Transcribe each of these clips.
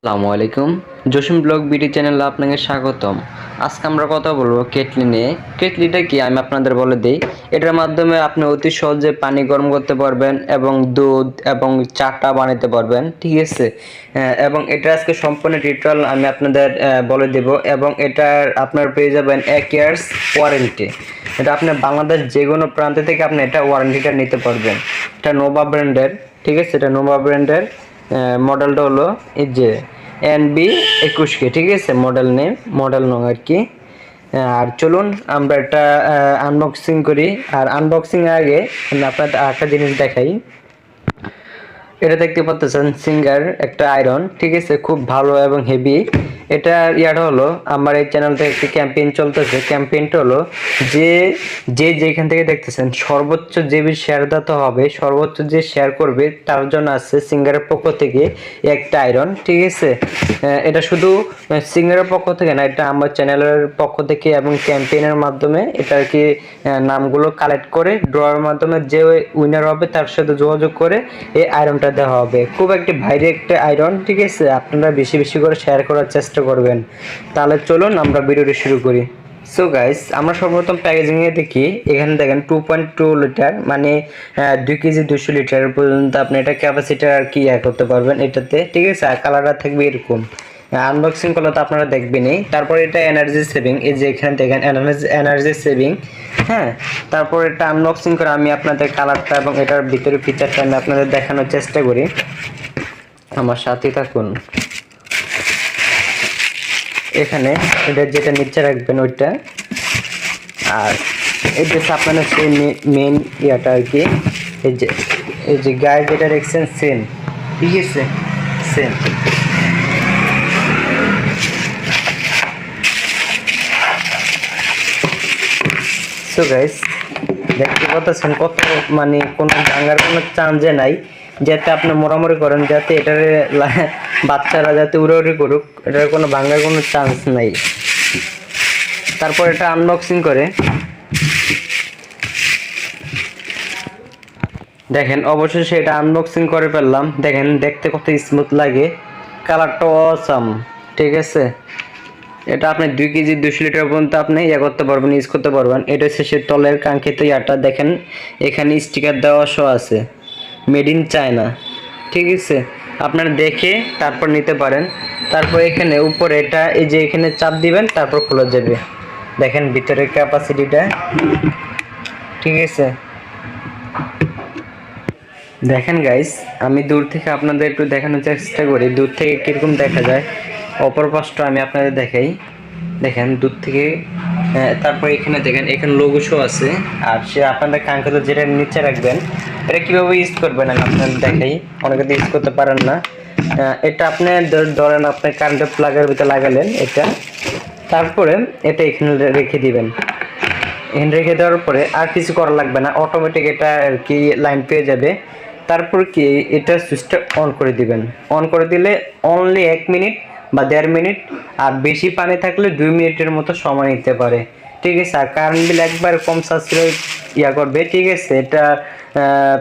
আসসালামু আলাইকুম। Jasim blog BD চ্যানেলে আপনাকে স্বাগতম। আজকে আমরা কথা বলব কেটলি নিয়ে। কেটলিটা কি? আমি আপনাদের বলে দিই, এটার মাধ্যমে আপনি অতি সহজে পানি গরম করতে পারবেন এবং দুধ এবং চাটা বানাতে পারবেন, ঠিক আছে? এবং এটা আজকে সম্পূর্ণ ডিটেল আমি আপনাদের বলে দেব এবং এটার আপনার পেয়ে যাবেন এক ইয়ার্স ওয়ারেন্টি এটা আপনি বাংলাদেশ যে কোনো প্রান্ত থেকে আপনি এটা ওয়ারেন্টিটা নিতে পারবেন। এটা নোভা ব্র্যান্ডের ঠিক আছে? এটা নোভা ব্র্যান্ডের মডেলটা হলো এই যে এন বি একুশকে ঠিক আছে? মডেল নেম মডেল নং আর কি। আর চলুন আমরা এটা আনবক্সিং করি। আর আনবক্সিং আগে আপনার একটা জিনিস দেখাই। এটা দেখতে পাচ্ছেন সিঙ্গার একটা আয়রন ঠিক আছে? খুব ভালো এবং হেভি এটা ইয়াটা হলো, আমার এই চ্যানেল থেকে একটি ক্যাম্পেইন চলতেছে। ক্যাম্পেইনটা হলো যে যে যেখান থেকে দেখতেছেন, সর্বোচ্চ যে শেয়ার দাতা হবে, সর্বোচ্চ যে শেয়ার করবে, তার জন্য আছে সিঙ্গারের পক্ষ থেকে একটা আয়রন ঠিক আছে? এটা শুধু সিঙ্গারের পক্ষ থেকে না, এটা আমার চ্যানেলের পক্ষ থেকে এবং ক্যাম্পেইনের মাধ্যমে এটা আর কি নামগুলো কালেক্ট করে ড্রয়ের মাধ্যমে যে উইনার হবে, তার সাথে যোগাযোগ করে এই আয়রনটা দেওয়া হবে। খুব একটি ভাইরে একটা আয়রন ঠিক আছে? আপনারা বেশি বেশি করে শেয়ার করার চেষ্টা করবেন। তাহলে চলুন আমরা ভিডিওটি শুরু করি। সো গাইস আমরা সর্বপ্রথম প্যাকেজিংয়ে দেখি, এখানে দেখেন টু পয়েন্ট টু লিটার মানে দুই কেজি দুশো লিটার পর্যন্ত আপনি এটা ক্যাপাসিটার আর কি ইয়া করতে পারবেন এটাতে। ঠিক আছে? আর কালারটা থাকবে এরকম। আনবক্সিং করলে তো আপনারা দেখবেনই। তারপর এটা এনার্জি সেভিং এই যে এখানে দেখেন এনার্জি এনার্জি সেভিং হ্যাঁ? তারপর এটা আনবক্সিং করে আমি আপনাদের কালারটা এবং এটার ভিতরে ফিচারটা আমি আপনাদের দেখানোর চেষ্টা করি। আমার সাথে থাকুন। এখানে এটা যেটা নিচে রাখবেন ওইটা। আর এই যে আপনার সেই মেন ইয়াটা আর কি, এই যে এই যে গায়ে যেটা রেখেছেন সেন ঠিক আছে? সেন সো গাইস দেখতে পাচ্ছেন কত মানে কোনো ভাঙার কোনো চান্সে নাই, যাতে আপনি মোড়ামুড়ি করেন, যাতে এটার বাচ্চারা যাতে উড়াউড়ি করুক, এটার কোনো ভাঙার কোনো চান্স নাই। তারপর এটা আনবক্সিং করে। দেখেন, অবশেষে এটা আনবক্সিং করে ফেললাম। দেখেন, দেখতে কত স্মুথ লাগে। কালারটা অসাম ঠিক আছে? এটা আপনি দুই কেজি দুশো লিটার পর্যন্ত আপনি ইয়ে করতে পারবেন ইউজ করতে পারবেন। এটা হচ্ছে সে তলের কাঙ্ক্ষিত ইয়াটা। দেখেন, এখানে স্টিকার দেওয়া শো আছে। মেড ইন চায়না ঠিক আছে? আপনারা দেখে তারপর নিতে পারেন। তারপর এখানে উপরে এটা, এই যে এখানে চাপ দিবেন, তারপর খোলা যাবে। দেখেন ভিতরের ক্যাপাসিটিটা ঠিক আছে? দেখেন গাইস আমি দূর থেকে আপনাদের একটু দেখানোর চেষ্টা করি। দূর থেকে কীরকম দেখা যায়? অপর পাশটা আমি আপনাদের দেখাই। দেখেন, দূর থেকে তারপর এখানে দেখেন, এখানে লোগো শো আছে। আর সে আপনাদের কাঙ্ক্ষিত যেটা নিচে রাখবেন, এটা কীভাবে ইউজ করবেন আমি আপনাদের দেখাই। অনেকে তো ইউজ করতে পারেন না। এটা আপনি ধরেন আপনি কারেন্টের প্লাগের ভিতরে লাগালেন এটা। তারপরে এটা এখানে রেখে দিবেন। এখানে রেখে দেওয়ার পরে আর কিছু করা লাগবে না। অটোমেটিক এটা আর কি লাইন পেয়ে যাবে। তারপর কি, এটা সুইচটা অন করে দিবেন। অন করে দিলে অনলি এক মিনিট বা দেড় মিনিট, আর বেশি পানি থাকলে দুই মিনিটের মতো সময় নিতে পারে। ঠিক আছে, আর কারেন্ট বিল একবার কম সাশ্রয় ইয়া করবে, ঠিক আছে? এটা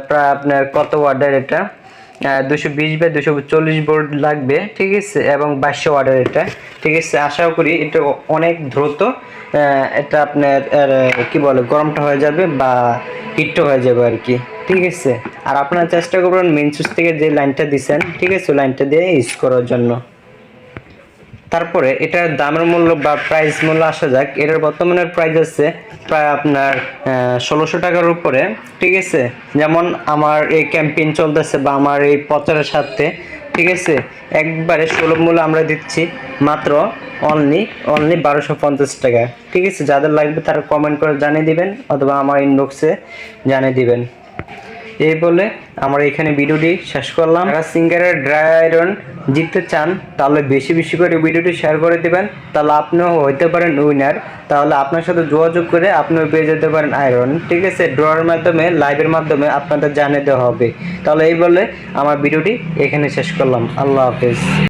প্রায় আপনার কত ওয়ার্ডের এটা? দুশো বিশ বা দুশো চল্লিশ বোর্ড লাগবে, ঠিক আছে? এবং বাইশশো ওয়ার্ডের এটা, ঠিক আছে? আশা করি এটা অনেক দ্রুত এটা আপনার কি বলে, গরমটা হয়ে যাবে বা হিটটা হয়ে যাবে আর কি, ঠিক আছে? আর আপনারা চেষ্টা করবেন মেন সুইচ থেকে যে লাইনটা দিছেন, ঠিক আছে? লাইনটা দিয়ে ইউজ করার জন্য। তারপরে এটার দামের মূল্য বা প্রাইস মূল্য আসা যাক, এটার বর্তমানে প্রাইস আছে প্রায় আপনার ষোলোশো টাকার উপরে, ঠিক আছে? যেমন আমার এই ক্যাম্পেইন চলতেছে বা আমার এই প্রচারের সাথে ঠিক আছে? একবারে সুলভ মূল্য আমরা দিচ্ছি মাত্র অনলি অনলি বারোশো পঞ্চাশ টাকা, ঠিক আছে? যাদের লাগবে তারা কমেন্ট করে জানিয়ে দিবেন, অথবা আমার ইনবক্সে জানিয়ে দিবেন। এই বলে আমরা এখানে ভিডিওটি শেষ করলাম। যারা সিঙ্গারের ড্রাই আয়রন জিততে চান, তাহলে বেশি বেশি করে ভিডিওটি শেয়ার করে দেবেন। তাহলে আপনিও হইতে পারেন উইনার তাহলে আপনার সাথে যোগাযোগ করে আপনিও পেয়ে যেতে পারেন আয়রন। ঠিক আছে? ড্রয়ের মাধ্যমে লাইভের মাধ্যমে আপনাদের জানিয়ে দেওয়া হবে। তাহলে এই বলে আমার ভিডিওটি এখানে শেষ করলাম। আল্লাহ হাফেজ।